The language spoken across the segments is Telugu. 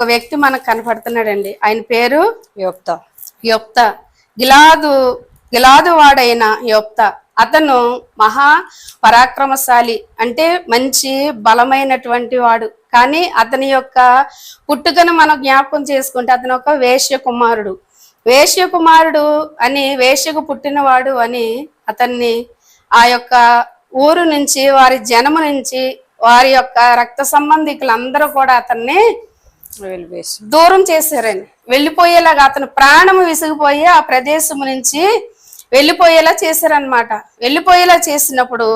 ఒక వ్యక్తి మనకు కనపడుతున్నాడండి. ఆయన పేరు యోక్త యొప్త. గిలాదు గిలాదు వాడైన యొప్త. అతను మహా పరాక్రమశాలి. అంటే మంచి బలమైనటువంటి వాడు. కానీ అతని యొక్క పుట్టుకను మనం జ్ఞాపకం చేసుకుంటే అతను ఒక వేశ్య కుమారుడు వేశ్య కుమారుడు అని వేశ్యకు పుట్టినవాడు అని అతన్ని ఆ యొక్క ఊరు నుంచి వారి జనము నుంచి వారి యొక్క రక్త సంబంధికులందరూ కూడా అతన్ని దూరం చేశారని. వెళ్ళిపోయేలాగా అతను ప్రాణము విసిగిపోయి ఆ ప్రదేశం నుంచి వెళ్ళిపోయేలా చేశారనమాట వెళ్ళిపోయేలా చేసినప్పుడు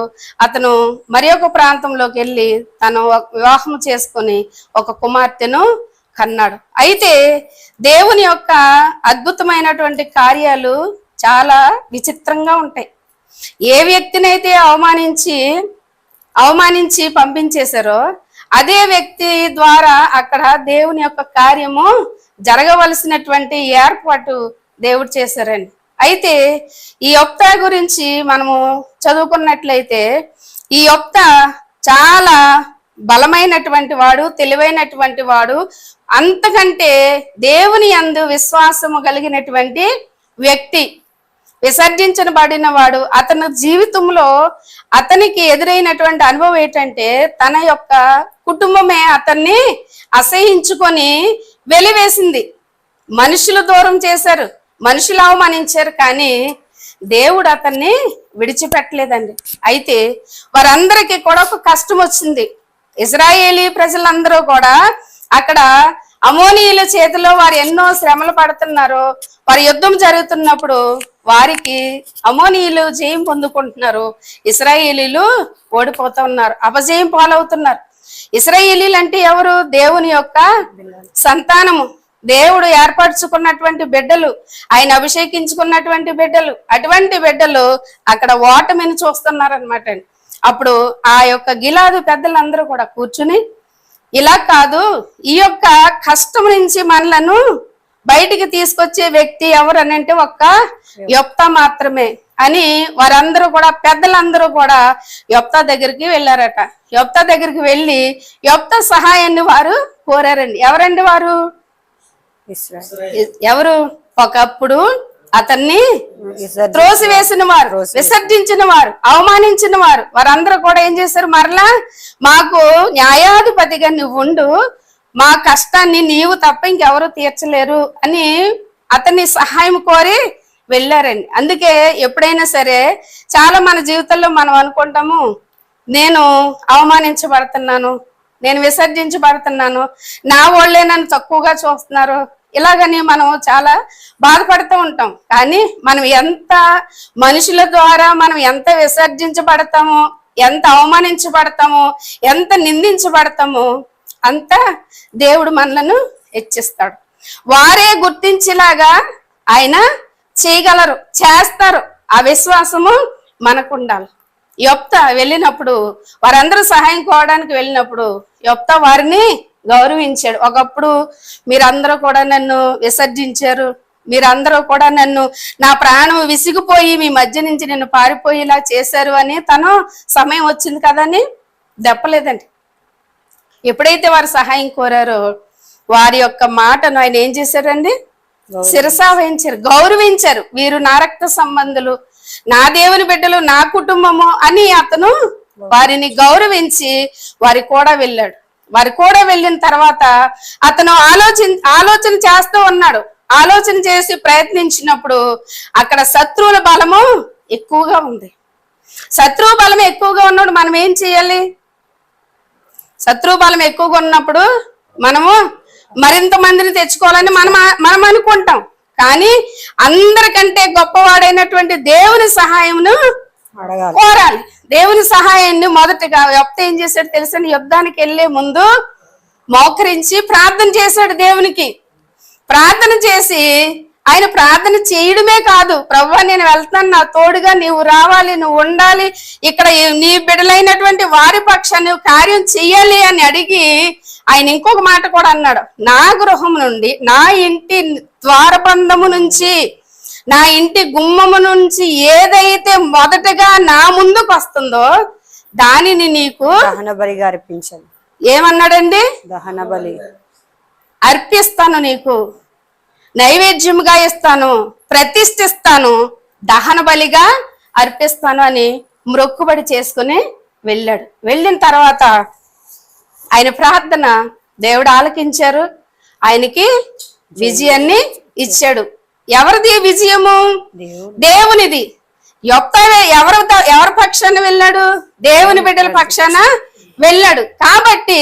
అతను మరి ఒక ప్రాంతంలోకి వెళ్ళి తను వివాహం చేసుకొని ఒక కుమార్తెను కన్నాడు. అయితే దేవుని యొక్క అద్భుతమైనటువంటి కార్యాలు చాలా విచిత్రంగా ఉంటాయి. ఏ వ్యక్తినైతే అవమానించి అవమానించి పంపించేశారో అదే వ్యక్తి ద్వారా అక్కడ దేవుని యొక్క కార్యము జరగవలసినటువంటి ఏర్పాటు దేవుడు చేశారండి. అయితే ఈ యొప్త గురించి మనము చదువుకున్నట్లయితే ఈ యొప్త చాలా బలమైనటువంటి వాడు తెలివైనటువంటి వాడు అంతకంటే దేవుని అందు విశ్వాసము కలిగినటువంటి వ్యక్తి. విసర్జించబడిన వాడు అతని జీవితంలో అతనికి ఎదురైనటువంటి అనుభవం ఏంటంటే తన యొక్క కుటుంబమే అతన్ని అసహించుకొని వెలివేసింది. మనుషులు దూరం చేశారు మనుషులు అవమానించారు కానీ దేవుడు అతన్ని విడిచిపెట్టలేదండి. అయితే వారందరికీ కూడా ఒక కష్టం వచ్చింది. ఇజ్రాయేలీ ప్రజలందరూ కూడా అక్కడ అమోనీయుల చేతిలో వారు ఎన్నో శ్రమలు పడుతున్నారు వారి యుద్ధం జరుగుతున్నప్పుడు వారికి అమోనీయులు జయం పొందుకుంటున్నారు. ఇస్రాయేలీలు ఓడిపోతూ ఉన్నారు అపజయం పాలవుతున్నారు. ఇస్రాయేలీలు అంటే ఎవరు? దేవుని యొక్క సంతానము. దేవుడు ఏర్పరచుకున్నటువంటి బిడ్డలు ఆయన అభిషేకించుకున్నటువంటి బిడ్డలు అటువంటి బిడ్డలు అక్కడ ఓటమిని చూస్తున్నారనమాట అప్పుడు ఆ యొక్క గిలాదు పెద్దలందరూ కూడా కూర్చుని ఇలా కాదు ఈ యొక్క కష్టం నుంచి మనలను బయటికి తీసుకొచ్చే వ్యక్తి ఎవరు అని అంటే ఒక్క యొప్త మాత్రమే అని వారందరూ కూడా పెద్దలందరూ కూడా యొప్త దగ్గరికి వెళ్ళారట. యొప్త దగ్గరికి వెళ్ళి యొప్త సహాయాన్ని వారు కోరారండి. ఎవరండి వారు? ఎవరు? ఒకప్పుడు అతన్ని ఇస్రాయల్ త్రోసి వేసిన వారు విసర్జించిన వారు అవమానించిన వారు. వారందరూ కూడా ఏం చేశారు? మరలా మాకు న్యాయాధిపతిగా నువ్వు ఉండు మా కష్టాన్ని నీవు తప్ప ఇంకెవరు తీర్చలేరు అని అతన్ని సహాయం కోరి వెళ్ళారండి. అందుకే ఎప్పుడైనా సరే చాలా మన జీవితంలో మనం అనుకుంటాము నేను అవమానించబడుతున్నాను నేను విసర్జించబడుతున్నాను నా వాళ్ళే నన్ను తక్కువగా చూస్తున్నారు. ఇలాగని మనం చాలా బాధపడుతూ ఉంటాం. కానీ మనం ఎంత మనుషుల ద్వారా మనం ఎంత విసర్జించబడతామో ఎంత అవమానించబడతామో ఎంత నిందించబడతామో అంతా దేవుడు మనలను హెచ్చిస్తాడు. వారే గుర్తించేలాగా ఆయన చేయగలరు చేస్తారు. ఆ విశ్వాసము మనకు ఉండాలి యొప్త వెళ్ళినప్పుడు వారందరూ సహాయం కోవడానికి వెళ్ళినప్పుడు యొప్త వారిని గౌరవించాడు. ఒకప్పుడు మీరందరూ కూడా నన్ను విసర్జించారు. మీరందరూ కూడా నన్ను నా ప్రాణం విసిగిపోయి మీ మధ్య నుంచి నిన్ను పారిపోయేలా చేశారు అని తను సమయం వచ్చింది కదని దెప్పలేదండి ఎప్పుడైతే వారు సహాయం కోరారో వారి యొక్క మాటను ఆయన ఏం చేశారండి? శిరసా వహించారు గౌరవించారు. వీరు నా రక్త సంబంధులు నా దేవుని బిడ్డలు నా కుటుంబము అని అతను వారిని గౌరవించి వారి కూడా వెళ్ళాడు. వారి కూడా వెళ్ళిన తర్వాత అతను ఆలోచన ఆలోచన చేస్తూ ఉన్నాడు. ఆలోచన చేసి ప్రయత్నించినప్పుడు అక్కడ శత్రువుల బలము ఎక్కువగా ఉంది. శత్రువు బలం ఎక్కువగా ఉన్నప్పుడు మనం ఏం చేయాలి? శత్రు బలం ఎక్కువగా ఉన్నప్పుడు మనము మరింత మందిని తెచ్చుకోవాలని మనం మనం అనుకుంటాం. కానీ అందరికంటే గొప్పవాడైనటువంటి దేవుని సహాయమును అడగాలి. కోరాలి. దేవుని సహాయాన్ని మొదటగా యొప్త ఏం చేశాడు తెలుసని యుద్ధానికి వెళ్ళే ముందు మోకరించి ప్రార్థన చేశాడు దేవునికి. ప్రార్థన చేసి ఆయన ప్రార్థన చేయడమే కాదు ప్రభు నేను వెళ్తాను నా తోడుగా నీవు రావాలి నువ్వు ఉండాలి. ఇక్కడ నీ బిడలైనటువంటి వారి పక్షాన్ని నువ్వు కార్యం చెయ్యాలి అని అడిగి ఆయన ఇంకొక మాట కూడా అన్నాడు. నా గృహం నుండి నా ఇంటి ద్వారబంధము నుంచి నా ఇంటి గుమ్మము నుంచి ఏదైతే మొదటగా నా ముందుకు వస్తుందో దానిని నీకు దహన బలిగా అర్పించాలి ఏమన్నాడండి? దహన బలి అర్పిస్తాను నీకు. నైవేద్యముగా ఇస్తాను ప్రతిష్ఠిస్తాను దహన బలిగా అర్పిస్తాను అని మ్రొక్కుబడి చేసుకుని వెళ్ళాడు. వెళ్ళిన తర్వాత ఆయన ప్రార్థన దేవుడు ఆలకించారు. ఆయనకి విజయాన్ని ఇచ్చాడు. ఎవరిది విజయము? దేవునిది. యొక్క ఎవరు ఎవరి పక్షాన వెళ్ళాడు? దేవుని బిడ్డల పక్షాన వెళ్ళాడు. కాబట్టి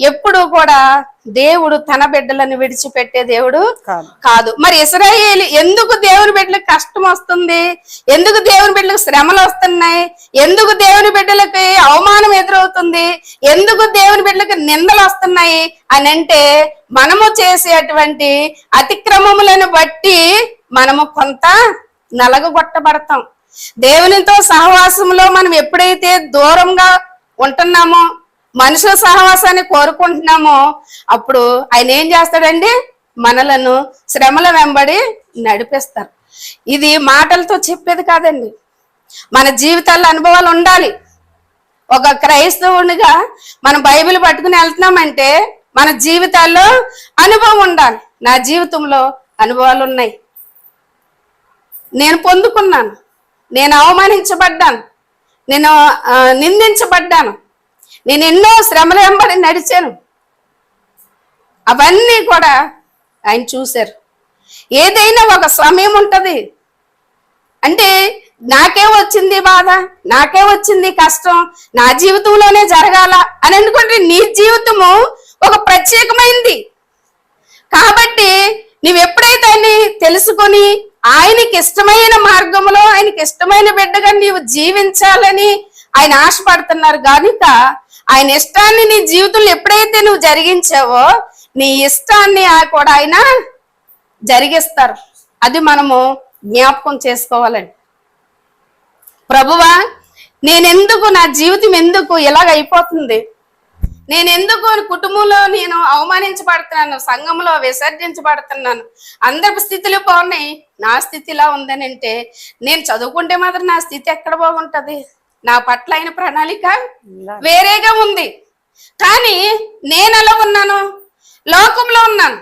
ఎప్పుడు కూడా దేవుడు తన బిడ్డలను విడిచిపెట్టే దేవుడు కాదు. మరి ఇస్రాయేల్ ఎందుకు దేవుని బిడ్డలకు కష్టం వస్తుంది? ఎందుకు దేవుని బిడ్డలకు శ్రమలు వస్తున్నాయి? ఎందుకు దేవుని బిడ్డలకి అవమానం ఎదురవుతుంది? ఎందుకు దేవుని బిడ్డలకు నిందలు వస్తున్నాయి? అని అంటే మనము చేసేటువంటి అతిక్రమములను బట్టి మనము కొంత నలగగొట్టబడతాం. దేవునితో సహవాసంలో మనం ఎప్పుడైతే దూరంగా ఉంటున్నామో మనుషుల సహవాసాన్ని కోరుకుంటున్నామో అప్పుడు ఆయన ఏం చేస్తాడండి? మనలను శ్రమల వెంబడి నడిపిస్తారు. ఇది మాటలతో చెప్పేది కాదండి. మన జీవితాల్లో అనుభవాలు ఉండాలి. ఒక క్రైస్తవునిగా మనం బైబిల్ పట్టుకుని వెళ్తున్నామంటే మన జీవితాల్లో అనుభవం ఉండాలి. నా జీవితంలో అనుభవాలు ఉన్నాయి. నేను పొందుకున్నాను. నేను అవమానించబడ్డాను. నేను నిందించబడ్డాను. నేను ఎన్నో శ్రమల వెంబడి నడిచాను. అవన్నీ కూడా ఆయన చూశారు. ఏదైనా ఒక సమయం ఉంటుంది. అంటే నాకే వచ్చింది బాధ నాకే వచ్చింది కష్టం నా జీవితంలోనే జరగాల అని ఎందుకంటే నీ జీవితము ఒక ప్రత్యేకమైంది. కాబట్టి నువ్వు ఎప్పుడైతే ఆయన్ని తెలుసుకొని ఆయనకి ఇష్టమైన మార్గంలో ఆయనకి ఇష్టమైన బిడ్డగా నీవు జీవించాలని ఆయన ఆశపడుతున్నారు కనుక ఆయన ఇష్టాన్ని నీ జీవితంలో ఎప్పుడైతే నువ్వు జరిగించావో నీ ఇష్టాన్ని కూడా ఆయన జరిగిస్తారు. అది మనము జ్ఞాపకం చేసుకోవాలండి. ప్రభువా నేనెందుకు నా జీవితం ఎందుకు ఇలాగ అయిపోతుంది? నేను ఎందుకు కుటుంబంలో నేను అవమానించబడుతున్నాను? సంఘంలో విసర్జించబడుతున్నాను? అందరి స్థితిలో బాగున్నాయి. నా స్థితి ఇలా ఉందని అంటే నేను చదువుకుంటే మాత్రం నా స్థితి ఎక్కడ బాగుంటుంది? నా పట్ల అయిన ప్రణాళిక. వేరేగా ఉంది. కానీ నేను ఎలా ఉన్నాను? లోకంలో ఉన్నాను.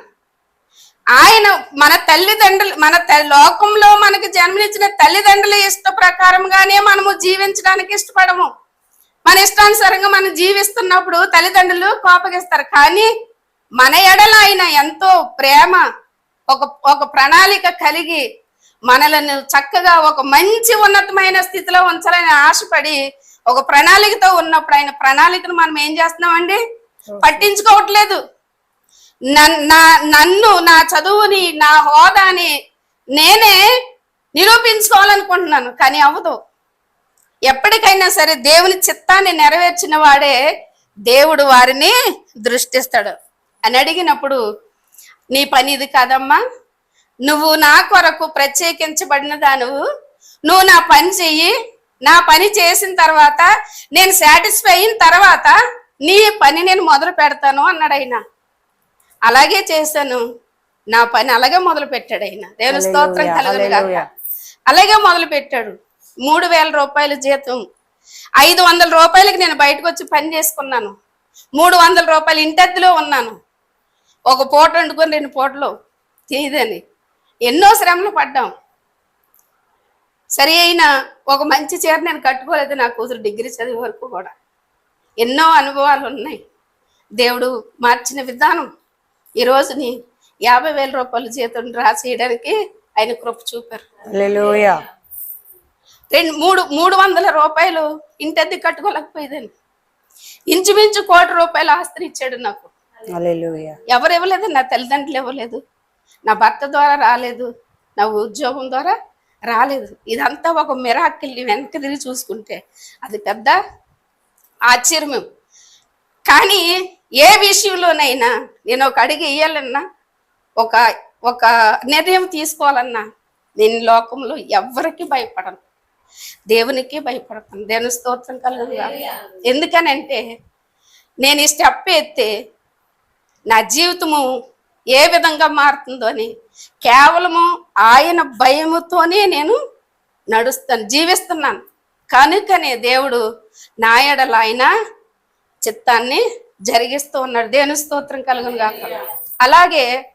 ఆయన మన తల్లిదండ్రులు మన లోకంలో మనకి జన్మనిచ్చిన తల్లిదండ్రుల ఇష్ట ప్రకారంగానే మనము జీవించడానికి ఇష్టపడము. మన ఇష్టానుసారంగా మనం జీవిస్తున్నప్పుడు తల్లిదండ్రులు కోపగిస్తారు. కానీ మన ఎడల ఆయన ఎంతో ప్రేమ ఒక ఒక ప్రణాళిక కలిగి మనలను చక్కగా ఒక మంచి ఉన్నతమైన స్థితిలో ఉంచాలని ఆశపడి ఒక ప్రణాళికతో ఉన్నప్పుడు ఆయన ప్రణాళికను మనం ఏం చేస్తున్నామండి? పట్టించుకోవట్లేదు. నా నన్ను నా చదువుని నా హోదాని నేనే నిరూపించుకోవాలనుకుంటున్నాను కానీ అవ్వదు. ఎప్పటికైనా సరే దేవుని చిత్తాన్ని నెరవేర్చిన వాడే దేవుడు వారిని దృష్టిస్తాడు. అని అడిగినప్పుడు నీ పని ఇది కాదమ్మా నువ్వు నా కొరకు ప్రత్యేకించబడిన దానువు. నువ్వు నా పని చెయ్యి. నా పని చేసిన తర్వాత నేను సాటిస్ఫై అయిన తర్వాత నీ పని నేను మొదలు పెడతాను అన్నాడు ఆయన. అలాగే చేశాను. నా పని అలాగే మొదలు పెట్టాడు ఆయన. దేవుని స్తోత్రం హల్లెలూయా. అలాగే మొదలు పెట్టాడు. మూడు వేల రూపాయల జీతం. ఐదు వందల రూపాయలకి నేను బయటకు వచ్చి పని చేసుకున్నాను. మూడు వందల రూపాయలు ఇంటద్దులో ఉన్నాను. ఒక పూట వండుకొని రెండు పూటలు. చేయదని ఎన్నో శ్రమలు పడ్డాం. సరి అయిన ఒక మంచి చీర నేను కట్టుకోలేదు నా కూతురు డిగ్రీ చదివే వరకు కూడా. ఎన్నో అనుభవాలు ఉన్నాయి. దేవుడు మార్చిన విధానం. ఈరోజు నీ యాభై వేల రూపాయల జీతం డ్రా చేయడానికి ఆయన కృప చూపారు. రెండు మూడు మూడు వందల రూపాయలు ఇంటద్దె కట్టుకోలేకపోయేదాన్ని. ఇంచుమించు కోటి రూపాయల ఆస్తిని ఇచ్చాడు నాకు. ఎవరు ఇవ్వలేదు నా తల్లిదండ్రులు ఇవ్వలేదు. నా భర్త ద్వారా రాలేదు నా ఉద్యోగం ద్వారా రాలేదు. ఇదంతా ఒక మిరాకిల్ వెనక్కి తిరిగి చూసుకుంటే అది పెద్ద ఆశ్చర్యం కానీ ఏ విషయంలోనైనా నేను ఒక అడిగి ఇయ్యాలన్నా ఒక ఒక నిర్ణయం తీసుకోవాలన్నా నేను లోకంలో ఎవరికి భయపడను. దేవునికి భయపడతాను. దేవుని స్తోత్రం కలుగు ఎందుకనంటే నేను ఈ స్టెప్ ఎత్తే నా జీవితము ఏ విధంగా మారుతుందో అని కేవలము ఆయన భయముతోనే నేను నడుస్తాను జీవిస్తున్నాను. కనుకనే దేవుడు నా ఆయన చిత్తాన్ని జరిగిస్తూ ఉన్నాడు. దేని స్తోత్రం కలుగును కాక అలాగే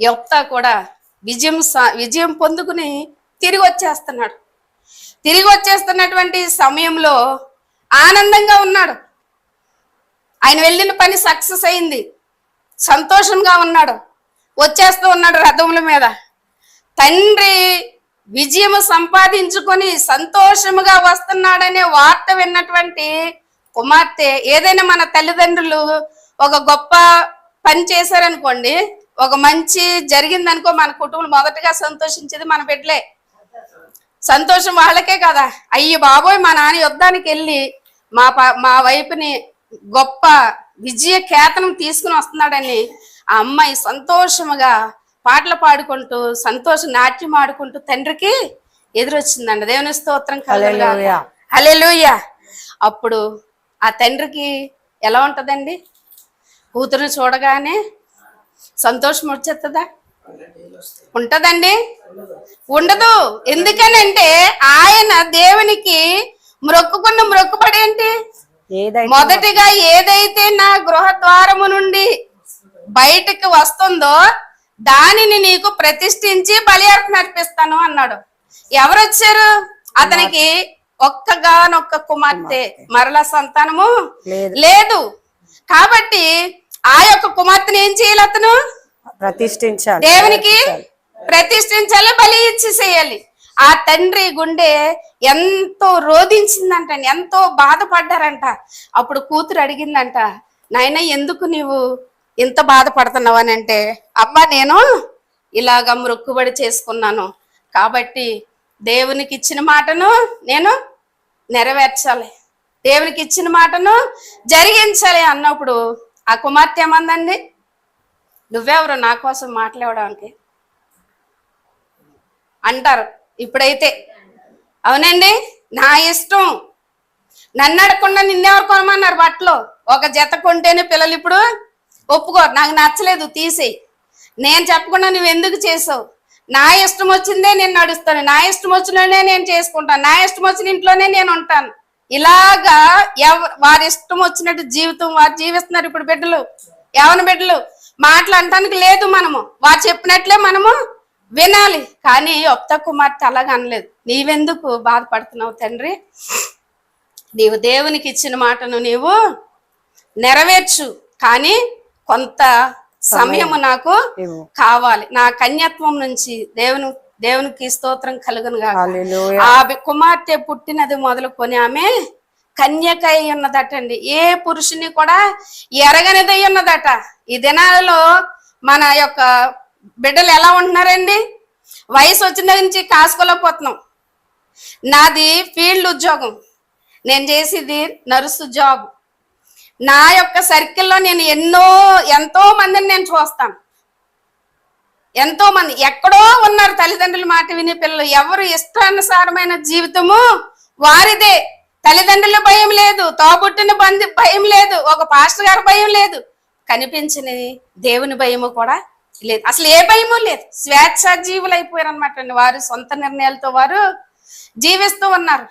యొప్త కూడా విజయం సా- విజయం పొందుకుని తిరిగి వచ్చేస్తున్నాడు. తిరిగి వచ్చేస్తున్నటువంటి సమయంలో ఆనందంగా ఉన్నాడు. ఆయన వెళ్ళిన పని సక్సెస్ అయింది. సంతోషంగా ఉన్నాడు. వచ్చేస్తూ ఉన్నాడు రథముల మీద. తండ్రి విజయం సంపాదించుకొని సంతోషముగా వస్తున్నాడనే వార్త విన్నటువంటి కుమార్తె ఏదైనా మన తల్లిదండ్రులు ఒక గొప్ప పని చేశారనుకోండి ఒక మంచి జరిగిందనుకో మన కుటుంబం మొదటగా సంతోషించేది మన బిడ్డలే. సంతోషం వాళ్ళకే కదా. అయ్యి బాబోయ్ మా నాన్న యుద్ధానికి వెళ్ళి మా ప- మా వైపుని గొప్ప విజయ కేతనం తీసుకుని వస్తున్నాడని ఆ అమ్మాయి సంతోషముగా పాటలు పాడుకుంటూ సంతోష నాట్యం ఆడుకుంటూ తండ్రికి ఎదురొచ్చిందండి దేవుని స్తోత్రం. హల్లెలూయా. అప్పుడు ఆ తండ్రికి ఎలా ఉంటదండి? కూతురు చూడగానే సంతోషం వచ్చేస్తుందా ఉంటదండి? ఉండదు. ఎందుకనంటే ఆయన దేవునికి మ్రొక్కుకున్న మ్రొక్కుబడి ఏంటి మొదటిగా ఏదైతే నా గృహ ద్వారము నుండి బయటకు వస్తుందో దానిని నీకు ప్రతిష్ఠించి బలి అర్పణ అర్పిస్తాను అన్నాడు. ఎవరు వచ్చారు అతనికి ఒక్కగానొక్క కుమార్తె మరల సంతానము లేదు. లేదు. కాబట్టి ఆ యొక్క కుమార్తెను ఏం చేయాలి అతను? ప్రతిష్ఠించాలి. దేవునికి ప్రతిష్ఠించాలి బలి ఇచ్చి చేయాలి. ఆ తండ్రి గుండె ఎంతో రోధించిందంట ఎంతో బాధపడ్డారంట. అప్పుడు కూతురు అడిగిందంట నాయన ఎందుకు నీవు ఇంత బాధపడుతున్నావు? అని అంటే అబ్బా నేను ఇలాగ మొక్కుబడి చేసుకున్నాను. కాబట్టి దేవునికి ఇచ్చిన మాటను నేను నెరవేర్చాలి. దేవునికి ఇచ్చిన మాటను జరిగించాలి అన్నప్పుడు ఆ కుమార్తె ఏమందండి? నువ్వెవరు నా కోసం మాట్లాడడానికి అంటారు. ఇప్పుడైతే. అవునండి? నా ఇష్టం. నన్ను అడగకుండా నిన్నెవరు కొనమన్నారు బట్టలు ఒక జత కొంటేనే పిల్లలు ఇప్పుడు? ఒప్పుకోరు నాకు నచ్చలేదు తీసేయి. నేను చెప్పకుండా నువ్వు ఎందుకు చేసావు? నా ఇష్టం వచ్చిందే నేను నడుస్తాను. నా ఇష్టం వచ్చిననే నేను చేసుకుంటాను. నా ఇష్టం వచ్చిన ఇంట్లోనే నేను ఉంటాను. ఇలాగా ఎవ వారి ఇష్టం వచ్చినట్టు జీవితం వారు జీవిస్తున్నారు ఇప్పుడు బిడ్డలు. ఎవరి బిడ్డలు? మాటలు అంటానికి లేదు మనము. వారు చెప్పినట్లే మనము వినాలి. కానీ ఒప్త కుమార్తె అలాగ అనలేదు నీవెందుకు బాధపడుతున్నావు తండ్రి? నీవు దేవునికి ఇచ్చిన మాటను నీవు నెరవేర్చు. కానీ కొంత సమయము నాకు. కావాలి. నా కన్యత్వం నుంచి దేవుని దేవునికి స్తోత్రం కలుగును. ఆ కుమార్తె పుట్టినది మొదలుకొని ఆమె కన్యక ఉన్నదటండి. ఏ పురుషుని కూడా ఎరగనిదై ఉన్నదట. ఈ దినాలలో మన యొక్క బిడ్డలు ఎలా ఉంటున్నారండి? వయసు వచ్చిన నుంచి కాసుకోలేకపోతున్నాం నాది ఫీల్డ్ ఉద్యోగం. నేను చేసేది నర్సు జాబ్. నా యొక్క సర్కిల్లో నేను ఎన్నో ఎంతో మందిని నేను చూస్తాను. ఎంతో మంది ఎక్కడో ఉన్నారు తల్లిదండ్రుల మాట వినే పిల్లలు. ఎవరు ఇష్టానుసారమైన జీవితము వారిదే. తల్లిదండ్రుల భయం లేదు తోబుట్టిన బంధు భయం లేదు ఒక పాస్టర్ గారి భయం లేదు. కనిపించని దేవుని భయము కూడా లేదు. అసలు ఏ భయము లేదు. స్వేచ్ఛ జీవులు అయిపోయారు అనమాట వారు. సొంత నిర్ణయాలతో వారు జీవిస్తూ ఉన్నారు.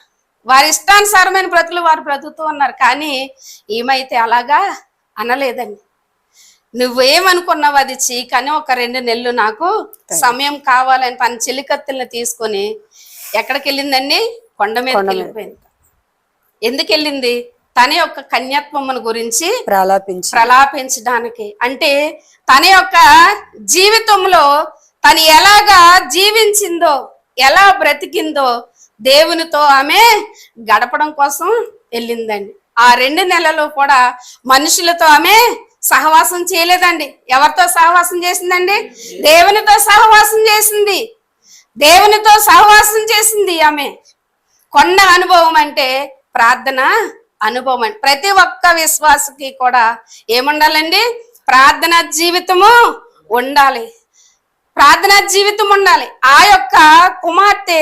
వారి ఇష్టానుసారమైన బ్రతులు వారు బ్రతుకుతూ ఉన్నారు. కానీ ఏమైతే అలాగా అనలేదండి. నువ్వేమనుకున్నావు అది చీ కానీ ఒక రెండు నెలలు నాకు సమయం కావాలని తన చిలికత్తెల్ని తీసుకొని ఎక్కడికి వెళ్ళిందండి కొండ మీదకి వెళ్ళిపోయింది. ఎందుకు వెళ్ళింది తన యొక్క కన్యత్వమును గురించి ప్రలాపించి ప్రలాపించడానికి. అంటే తన యొక్క జీవితంలో తను ఎలాగా జీవించిందో ఎలా బ్రతికిందో దేవునితో ఆమె గడపడం కోసం వెళ్ళిందండి. ఆ రెండు నెలలు కూడా మనుషులతో ఆమె సహవాసం చేయలేదండి. ఎవరితో సహవాసం చేసిందండి? దేవునితో సహవాసం చేసింది. దేవునితో సహవాసం చేసింది ఆమె. కొండ అనుభవం అంటే ప్రార్థన అనుభవం ప్రతి ఒక్క విశ్వాసకి కూడా ఏముండాలండి? ప్రార్థన జీవితము ఉండాలి. ప్రార్థన జీవితం ఉండాలి. ఆ యొక్క కుమార్తె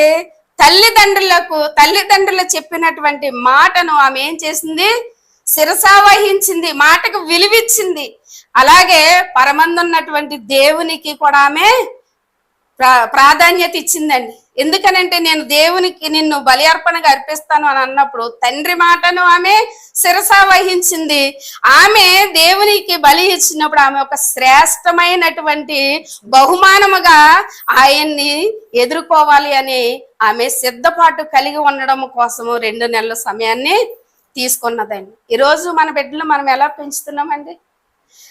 తల్లిదండ్రులకు తల్లిదండ్రులు చెప్పినటువంటి మాటను ఆమె ఏం చేసింది? శిరసావహించింది మాటకు విలువిచ్చింది. అలాగే పరమందున్నటువంటి దేవునికి కూడా ఆమె ప్రా ప్రాధాన్యత ఇచ్చిందండి. ఎందుకనంటే నేను దేవునికి నిన్ను బలి అర్పణగా అర్పిస్తాను అని అన్నప్పుడు తండ్రి మాటను ఆమె శిరస వహించింది. ఆమె దేవునికి బలి ఇచ్చినప్పుడు ఆమె ఒక శ్రేష్టమైనటువంటి బహుమానముగా ఆయన్ని ఎదుర్కోవాలి అని ఆమె సిద్ధపాటు కలిగి ఉండడం కోసము రెండు నెలల సమయాన్ని తీసుకున్నదండి. ఈరోజు మన బిడ్డలు మనం ఎలా పెంచుతున్నామండి?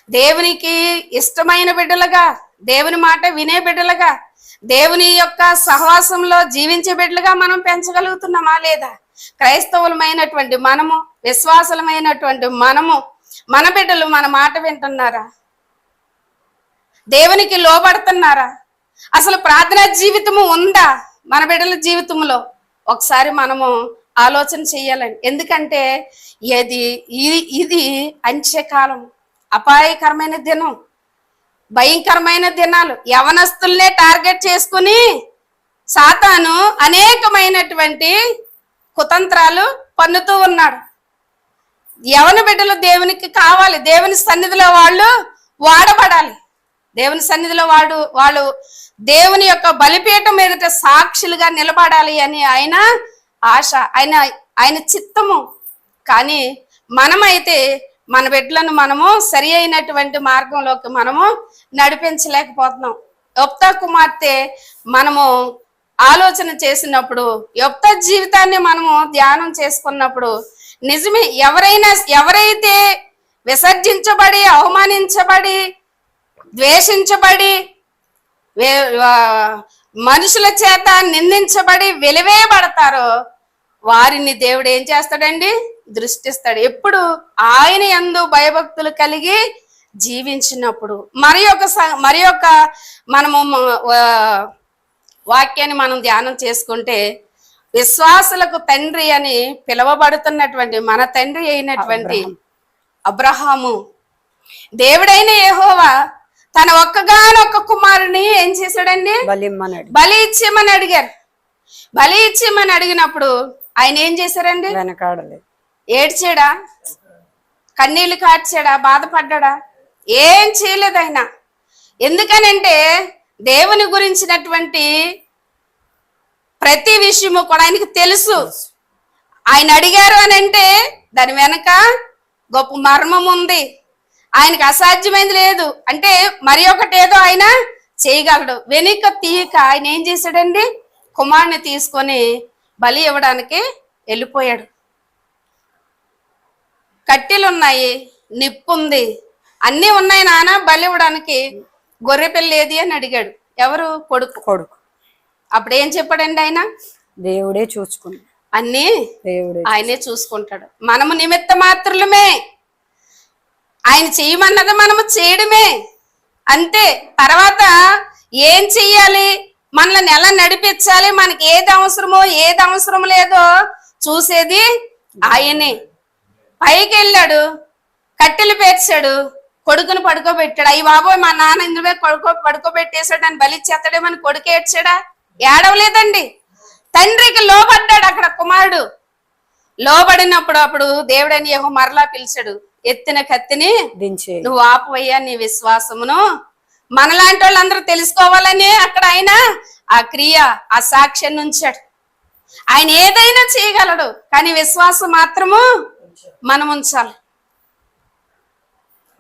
దేవునికి ఇష్టమైన బిడ్డలుగా దేవుని మాట వినే బిడ్డలుగా దేవుని యొక్క సహవాసంలో జీవించే బిడ్డలుగా మనం పెంచగలుగుతున్నామా లేదా? క్రైస్తవులమైనటువంటి మనము విశ్వాసలమైనటువంటి మనము మన బిడ్డలు మన మాట వింటున్నారా? దేవునికి లోబడుతున్నారా? అసలు ప్రార్థనా జీవితము ఉందా మన బిడ్డల జీవితంలో? ఒకసారి మనము ఆలోచన చేయాలండి. ఎందుకంటే ఇది ఇది ఇది అంత్యకాలం అపాయకరమైన దినం. భయంకరమైన దినాలు. యవనస్తుల్నే టార్గెట్ చేసుకుని సాతాను అనేకమైనటువంటి కుతంత్రాలు పన్నుతూ ఉన్నాడు. యవన బిడ్డలు దేవునికి కావాలి. దేవుని సన్నిధిలో వాళ్ళు వాడబడాలి. దేవుని సన్నిధిలో వాడు వాళ్ళు దేవుని యొక్క బలిపీఠం ఎదుట సాక్షులుగా నిలబడాలి అని ఆయన ఆశ ఆయన ఆయన చిత్తము. కానీ మనమైతే మన బిడ్డలను మనము సరి అయినటువంటి మార్గంలోకి మనము నడిపించలేకపోతున్నాం. యొప్తా కుమార్తె మనము ఆలోచన చేసినప్పుడు యొప్త జీవితాన్ని మనము ధ్యానం చేసుకున్నప్పుడు నిజమే ఎవరైనా ఎవరైతే విసర్జించబడి అవమానించబడి ద్వేషించబడి వే- మనుషుల చేత నిందించబడి వెలివేయబడతారో వారిని దేవుడు ఏం చేస్తాడండి? దృష్టిస్తాడు. ఎప్పుడు ఆయన యందు భయభక్తులు కలిగి జీవించినప్పుడు. మరి ఒక మరి ఒక మనము వాక్యాన్ని మనం ధ్యానం చేసుకుంటే విశ్వాసులకు తండ్రి అని పిలువబడుతున్నటువంటి మన తండ్రి అయినటువంటి అబ్రహాము. దేవుడైన యెహోవా తన ఒక్కగానొక్క కుమారుని ఏం చేశాడండి? బలి ఇచ్చేయమని అడిగారు. బలి ఇచ్చేయమని అడిగినప్పుడు ఆయన ఏం చేశారండి? వెనకాడలేదు. ఏడ్చాడా? కన్నీళ్ళు కార్చాడా? బాధపడ్డా ఏం చేయలేదు ఆయన. ఎందుకనంటే దేవుని గురించినటువంటి ప్రతి విషయము కూడా ఆయనకి తెలుసు. ఆయన అడిగారు అని అంటే దాని వెనక గొప్ప మర్మం ఉంది. ఆయనకి అసాధ్యమైంది లేదు. అంటే మరి ఒకటి ఏదో ఆయన చేయగలడు. వెనుక తీయక ఆయన ఏం చేశాడండి? కుమారుని తీసుకొని బలి ఇవ్వడానికి వెళ్ళిపోయాడు. కట్టెలు ఉన్నాయి నిప్పు ఉంది అన్నీ ఉన్నాయి నాన్న బలి ఇవ్వడానికి. గొర్రె పిల్ల ఏది అని అడిగాడు. ఎవరు? కొడుకు. కొడుకు. అప్పుడు ఏం చెప్పాడండి ఆయన? దేవుడే చూసుకున్నాడు అన్నీ దేవుడే ఆయనే చూసుకుంటాడు. మనము నిమిత్త మాత్రులమే. ఆయన చేయమన్నది మనము చేయడమే. అంతే. తర్వాత ఏం చెయ్యాలి? మనల్ని ఎలా నడిపించాలి? మనకి ఏది అవసరమో ఏది అవసరం లేదో చూసేది ఆయనే. పైకి వెళ్ళాడు కట్టెలు పేర్చాడు కొడుకుని పడుకోబెట్టాడు. అయ్యి బాబోయ్ మా నాన్న ఇందులో కొడుకో పడుకోబెట్టేశాడు అని బలిచ్చేస్తాడేమని కొడుకు ఏడ్చాడా? ఏడవలేదండి. తండ్రికి లోబడ్డాడు అక్కడ కుమారుడు. లోబడినప్పుడు అప్పుడు దేవుడని యెహోవా మరలా పిలిచాడు ఎత్తిన కత్తిని దించే నువ్వు ఆపువయ్యా నీ విశ్వాసమును. మనలాంటి వాళ్ళందరూ తెలుసుకోవాలని అక్కడ ఆయన ఆ క్రియ ఆ సాక్ష్యం ఉంచాడు ఆయన ఏదైనా చేయగలడు కానీ విశ్వాసం మాత్రము మనం ఉంచాలి.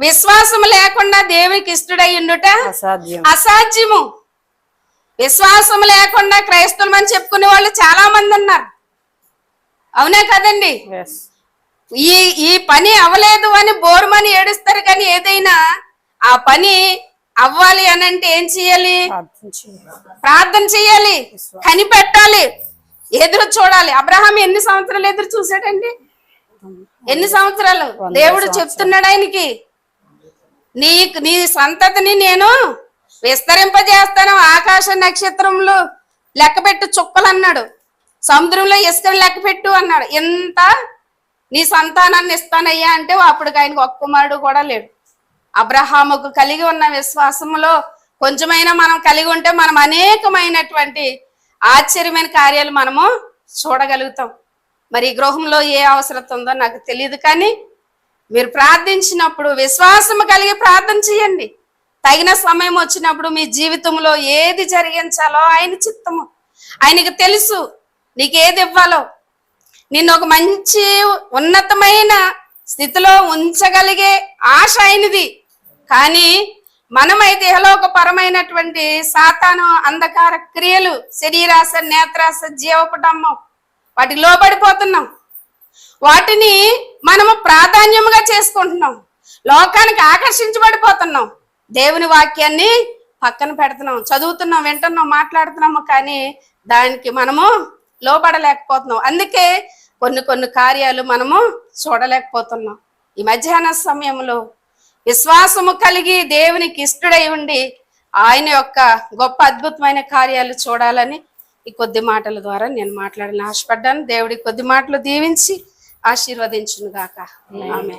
విశ్వాసం లేకుండా దేవునికి ఇష్టడై ఉండుట అసాధ్యం. అసాధ్యము. విశ్వాసం లేకుండా క్రైస్తవులమని చెప్పుకునే వాళ్ళు చాలా మంది ఉన్నారు. అవునా కదండి. ఈ ఈ పని అవ్వలేదు అని బోరుమని ఏడుస్తారు కానీ ఏదైనా ఆ పని అవ్వాలి అని అంటే ఏం చేయాలి? ప్రార్థన చేయాలి. కనిపెట్టాలి. ఎదురు చూడాలి. అబ్రహాం ఎన్ని సంవత్సరాలు ఎదురు చూశాడండి? ఎన్ని సంవత్సరాలు? దేవుడు చెప్తున్నాడు ఆయనకి. నీ నీ సంతతిని నేను విస్తరింపజేస్తాను. ఆకాశ నక్షత్రములు లెక్కపెట్టు చుక్కలు అన్నాడు. సముద్రంలో ఇసుకను లెక్కపెట్టు అన్నాడు. ఎంత? నీ సంతానాన్ని ఇస్తానయ్యా అంటే అప్పుడు ఆయనకు ఒక్క కుమారుడు కూడా లేడు. అబ్రహాముకు కలిగి ఉన్న విశ్వాసములో కొంచెమైనా మనం కలిగి ఉంటే మనం అనేకమైనటువంటి ఆశ్చర్యమైన కార్యాలు మనము చూడగలుగుతాం. మరి ఈ గృహంలో ఏ అవసరత ఉందో నాకు తెలియదు కానీ మీరు ప్రార్థించినప్పుడు విశ్వాసము కలిగి ప్రార్థన చేయండి. తగిన సమయం వచ్చినప్పుడు మీ జీవితంలో ఏది జరిగించాలో ఆయన చిత్తము. ఆయనకు తెలుసు నీకు ఏది ఇవ్వాలో. నిన్ను ఒక మంచి ఉన్నతమైన స్థితిలో ఉంచగలిగే ఆశ అయినది కానీ మనమైతే ఇహలోక పరమైనటువంటి సాతాను అంధకార క్రియలు శరీరాశ నేత్రాశ జీవపుటమ్మం వాటికి లోబడిపోతున్నాం. వాటిని మనము ప్రాధాన్యముగా చేసుకుంటున్నాం. లోకానికి ఆకర్షించబడిపోతున్నాం. దేవుని వాక్యాన్ని పక్కన పెడుతున్నాం చదువుతున్నాం వింటున్నాం మాట్లాడుతున్నాము కానీ దానికి మనము లోబడలేకపోతున్నాం. అందుకే కొన్ని కొన్ని కార్యాలు మనము చూడలేకపోతున్నాం. ఈ మధ్యాహ్న సమయంలో విశ్వాసము కలిగి దేవునికి ఇష్టడై ఉండి ఆయన యొక్క గొప్ప అద్భుతమైన కార్యాలు చూడాలని ఈ కొద్ది మాటల ద్వారా నేను మాట్లాడాలని ఆశపడ్డాను. దేవుడి కొద్ది మాటలు దీవించి ఆశీర్వదించును గాక ఆమె